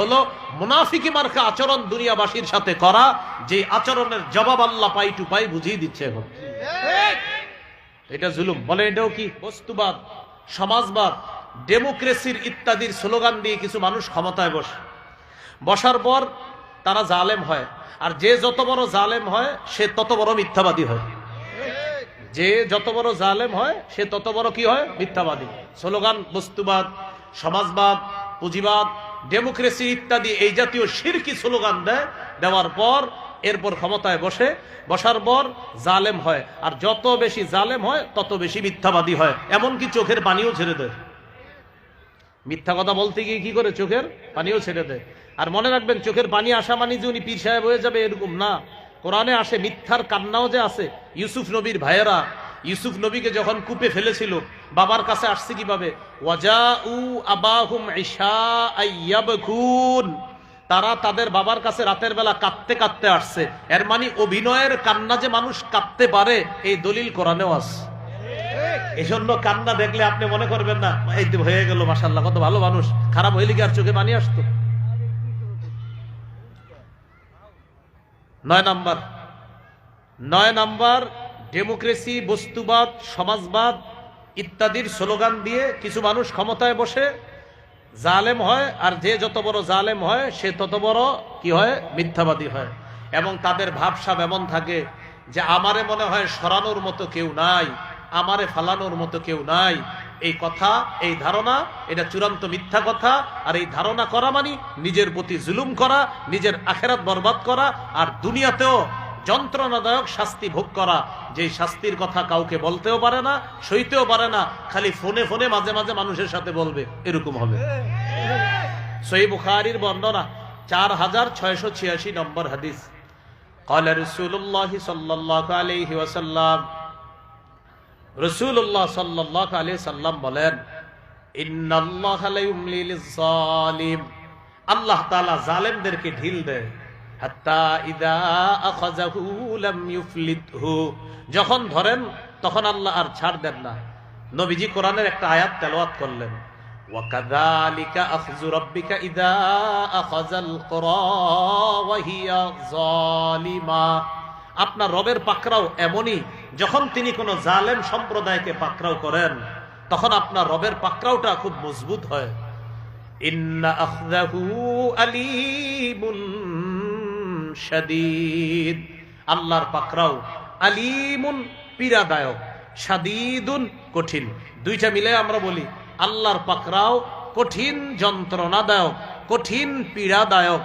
হলো মুনাফিকি মার্কা আচরণ দুনিয়াবাসীর সাথে করা, যে আচরণের জবাব আল্লাহ পাই টু পাই বুঝিয়ে দিচ্ছে এখন। এটা জুলুম। বলে এটাও কি? বস্তুবাদ, সমাজবাদ, ডেমোক্রেসির ইত্যাদির স্লোগান দিয়ে কিছু মানুষ ক্ষমতায় বসে। বসার পর তারা জালেম হয়, আর যে যত বড় জালেম হয়, সে তত বড় মিথ্যাবাদী হয়। যে যত বড় জালেম হয়, সে তত বড় কি হয়? মিথ্যাবাদী। স্লোগান বস্তুবাদ, সমাজবাদ, পুঁজিবাদ ডেমোক্রেসি ইত্যাদি এই জাতীয় শিরকি স্লোগান দেয়, দেওয়ার পর এরপর ক্ষমতায় বসে, বসার পর জালেম হয়। আর যত বেশি জালেম হয়, তত বেশি মিথ্যাবাদী হয়। এমনকি চোখের পানিও ছেড়ে দেয়? মিথ্যা কথা বলতে গিয়ে কি করে চোখের পানিও ছেড়ে দেয়? আর মনে রাখবেন, চোখের পানি আসা মানে যে উনি পীর সাহেব হয়ে যাবে এরকম না। কোরআনে আসে, মিথ্যার কান্নাও যে আছে ইউসুফ নবীর ভাইয়েরা, ইউসুফ নবীকে যখন কূপে ফেলেছিল বাবার কাছে আসছে কীভাবে? ওয়াজা উ আবাহুম তারা তাদের বাবার কাছে রাতের বেলা কাঁদতে কাঁদতে আসছে। এর মানে অভিনয়ের কান্না যে মানুষ কাঁদতে পারে, এই দলিল কোরআনেও আছে। এই জন্য কান্না দেখলে আপনি মনে করবেন না, এই হয়ে গেল মাসাল্লাহ কত ভালো মানুষ। খারাপ হইলে কি আর চোখে পানি আসতো? নয় নাম্বার। নয় নাম্বার, ডেমোক্রেসি, বস্তুবাদ, সমাজবাদ ইত্যাদির স্লোগান দিয়ে কিছু মানুষ ক্ষমতায় বসে জালেম হয়, আর যে যত বড় জালেম হয়, সে তত বড় কি হয়? মিথ্যাবাদী হয়। এবং তাদের ভাবসাব এমন থাকে যে, আমারে মনে হয় সরানোর মতো কেউ নাই, আমারে ফালানোর মতো কেউ নাই। এই কথা, এই ধারণা, এটা চূড়ান্ত মিথ্যা কথা, আর এই ধারণা করা মানে নিজের প্রতি জুলুম করা, নিজের আখেরাত বরবাদ করা, আর দুনিয়াতেও যন্ত্রণাদায়ক শাস্তি ভোগ করা যে শাস্তির কথা কাউকে বলতেও পারে না সইতেও পারে না খালি ফোনে ফোনে মাঝে মাঝে মানুষের সাথে বলবে এরকম হবে সই বুখারির বর্ণনা চার হাজার ছয়শো ছিয়াশি নম্বর হাদিস قال رسول الله صلى الله عليه وسلم রসুল্লাহ সাল্লাহ আলী সাল্লাম বলেন ইন্নাল্লাহ লা ইউমলি লিজ-জালিম আল্লাহ তাআলা জালেমদেরকে ঢিল দেয় যখন ধরেন, তখন আল্লাহ আর ছাড় দেন না। নবীজি কোরআনের একটা আয়াত তেলোয়াত করলেন। আপনার রবের পাকরাও এমনই, যখন তিনি কোনো জালেম সম্প্রদায়কে পাকরাও করেন, তখন আপনার রবের পাকরাওটা খুব মজবুত হয়। শাদীদ। আল্লাহর পাকরাও আলিমুন, পীড়াদায়ক সাদিদুন কঠিন। দুইটা মিলে আমরা বলি, আল্লাহর পাকরাও কঠিন যন্ত্রণাদায়ক, কঠিন পীড়াদায়ক